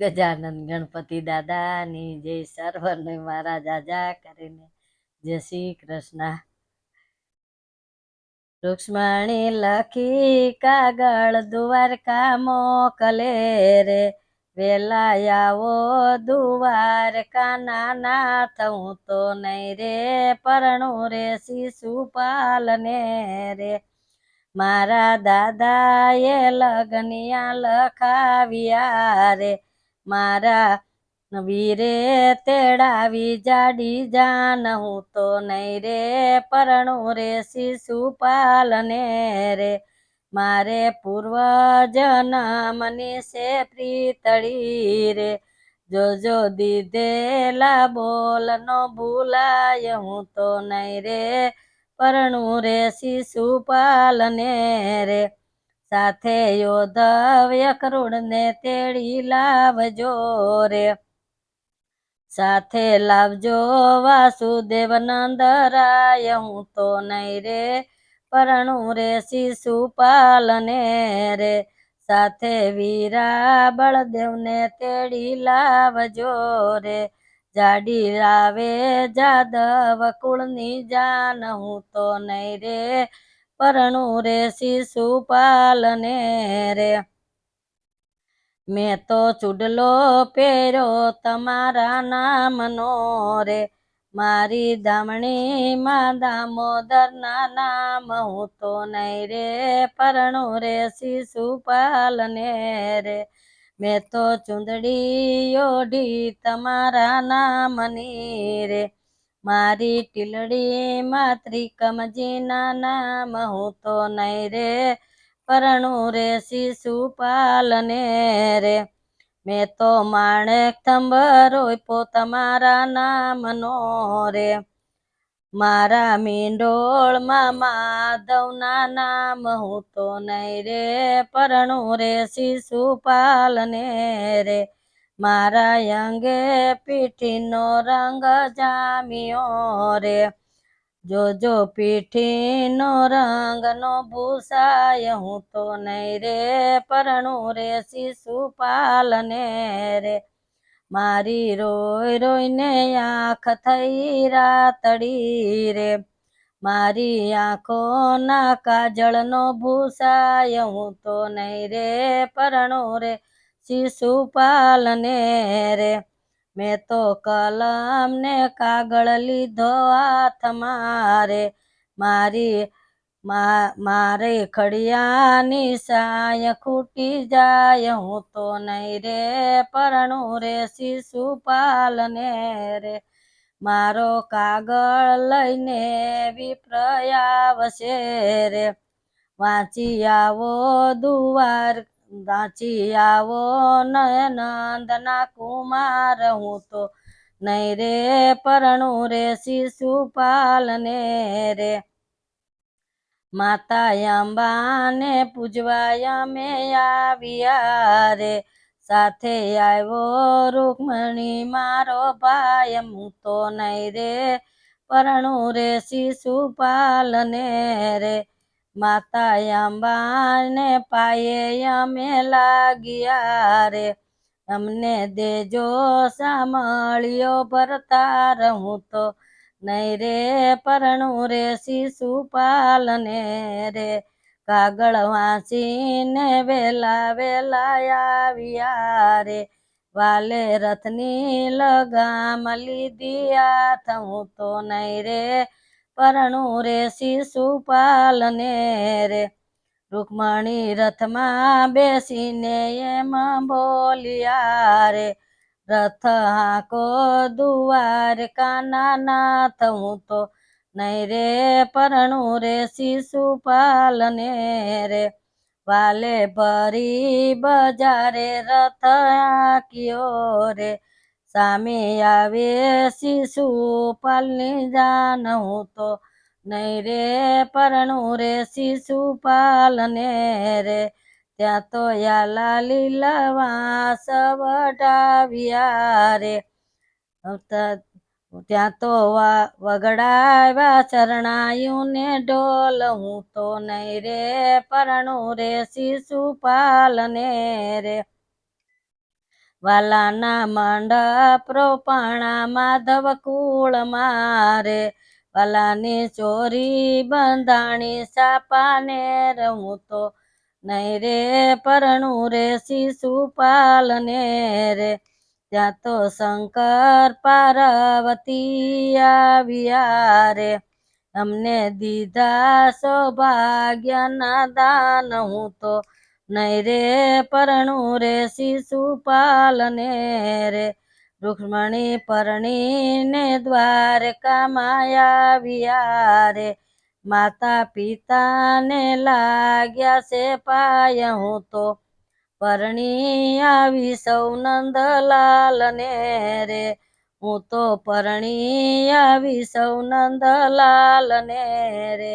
ગજાનંદ ગણપતિ દાદાની જય સર્વને મારા જાજા કરીને. જય શ્રી કૃષ્ણ. રૂક્ષ્મણી લખી કાગળ દ્વારકા મોકલે રે. વેલા આવો દ્વારકા નાના થવું તો નહીં રે પરણું રે શિશુપાલ ને રે. મારા દાદાએ લગનિયા લખાવ્યા રે. મારા વીરે તેડાવી જાડી જાન, હું તો નહીં રે પરણું રે શિશુપાલને રે. મારે પૂર્વ જન્મની છે પ્રીતળી રે. જોજો દીધેલા બોલ નો ભૂલાય, હું તો નહીં રે પરણું રે શિશુપાલને રે. સાથે યોધવ્ય કરુણને તેડી લાવજો રે. સાથે લાવજો વાસુદેવ નંદરાય હું તો નહીં રે પરણું રે શિશુપાલને રે. સાથે વીરા બળદેવને તેડી લાવજો રે. જાડી લાવે જાદવ કુળની જાન, હું તો નહીં રે પરણું રે શિશુપાલને રે. મેં તો ચૂડલો પહેર્યો તમારા નામનો રે. મારી દામણીમાં દામોદરના નામ હું તો નહીં રે. પરણું રે શિશુપાલને રે. મેં તો ચૂંદડી ઓઢી તમારા નામની રે. મારી ટીલડીમાં ત્રિકમજીના નામ હું તો નહીં રે. પરણું રે શિશુપાલને રે. મેં તો માણેક થંભરો પો તમારા નામનો રે. મારા મીંડોળમાં માધવના નામ હું તો નહીં રે. પરણું રે શિશુપાલને રે. મારા અંગે પીઠીનો રંગ જામ્યો રે. જોજો પીઠીનો રંગ નો ભૂસાય, હું તો નહીં રે પરણું રે શિશુપાલને રે. મારી રોય રોઈને આંખ થઈ રાતડી રે. મારી આંખોના કાજળનો ભૂસાય, હું તો નહીં રે પરણું રે શિશુપાલને રે. મેં તો કલમ ને કાગળ લીધો હાથમાં રે મારી મારે ખડિયાની સાય ખૂટી જાય. હું તો નહીં રે પરણું રે શિશુપાલને રે. મારો કાગળ લઈને વિપ્રયાવશે રે. વાંચી આવો દુવાર વાંચી આવો નંદના કુમાર, હું તો નહીં રે પરણું રે શિશુપાલને રે. માતા અંબાને પૂજવા અમે આવ્યા રે. સાથે આવ્યો રૂકમણી, મારો ભાઈ, હું તો નહીં રે પરણું રે શિશુપાલને રે. માતા અંબાને પાયે અમે લાગ્યા રે. અમને દેજો સાંભળ્યો ભરતાર, હું તો નહીં રે પરણું રે શિશુપાલને રે. કાગળ વાંચીને વેલા વેલા આવ્યા રે. વાલે રથની લગામ લીધી આ હું તો નહીં રે પરણું રે શિશુપાલને રે. રૂકમણી રથમાં બેસીને એમ બોલ્યા રે, રથ હાકો દુવાર કાના નાથ હું તો નહીં રે પરણું રે શિશુપાલને રે. વાલે ભરી બજારે રથ આંક્યો રે સામે આવે શિશુપાલની જાન. હું તો નહીં રે, પરણું રે શિશુપાલને રે. ત્યાં તો યાલા લીલવાસ વટાવ્યા રે. ત્યાં તો વગડાવ્યા ચરણાયું ને ઢોલ. હું તો નહીં રે, પરણું રે શિશુપાલને રે. વાલાના મંડપ રોપણા માધવ કુળ મારે. વાલાની ચોરી બંધાણી સાપાને રહું તો નહીં રે, પરણું રે શિશુપાલ ને રે. ત્યાં તો શંકર પાર્વતી આવ્યા રે. અમને દીધા સૌભાગ્યના દાન હું તો નહીં રે પરણું રે શિશુપાલને રે. રૂક્ષ્મણી પરણીને દ્વારકા માયા રે. માતા પિતાને લાગ્યા છે પાય હું તો. પરણી આવી સૌ નંદલાલ ને રે. હું તો પરણી આવી સૌ નંદલાલ ને રે.